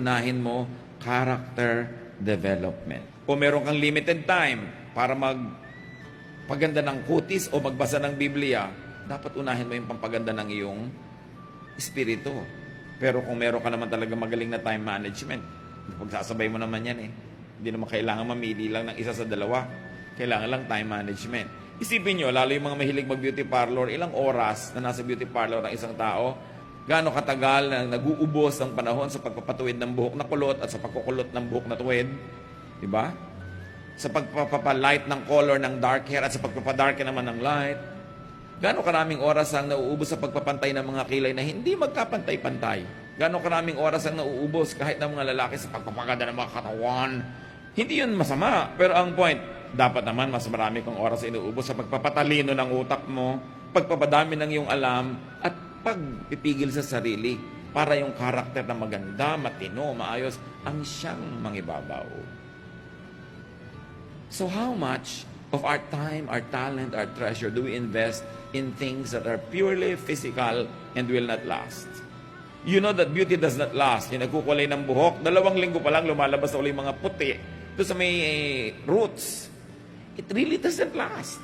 unahin mo character development. O meron kang limited time para mag paganda ng kutis o magbasa ng Biblia, dapat unahin mo yung pampaganda ng iyong espiritu. Pero kung meron ka naman talaga magaling na time management, pagsasabay mo naman yan eh. Hindi naman kailangan mamili lang ng isa sa dalawa. Kailangan lang time management. Isipin nyo, lalo yung mga mahilig mag-beauty parlor, ilang oras na nasa beauty parlor ang isang tao, gaano katagal na naguubos ang panahon sa pagpapatuwid ng buhok na kulot at sa pagkukulot ng buhok na tuwid. Di ba? Sa pagpapalight ng color ng dark hair at sa pagpapadarken naman ng light. Gaano karaming oras ang nauubos sa pagpapantay ng mga kilay na hindi magkapantay-pantay? Gaano karaming oras ang nauubos kahit ng mga lalaki sa pagpapaganda ng mga katawan? Hindi yun masama. Pero ang point, dapat naman mas marami kang oras inuubos sa pagpapatalino ng utak mo, pagpapadami ng iyong alam, at pagpipigil sa sarili para yung karakter na maganda, matino, maayos, ang siyang mangibabaw. So how much of our time, our talent, our treasure do we invest in things that are purely physical and will not last? You know that beauty does not last. Yung nagkukulay ng buhok, dalawang linggo pa lang lumalabas na yung mga puti. Doon sa may eh, roots. It really doesn't last.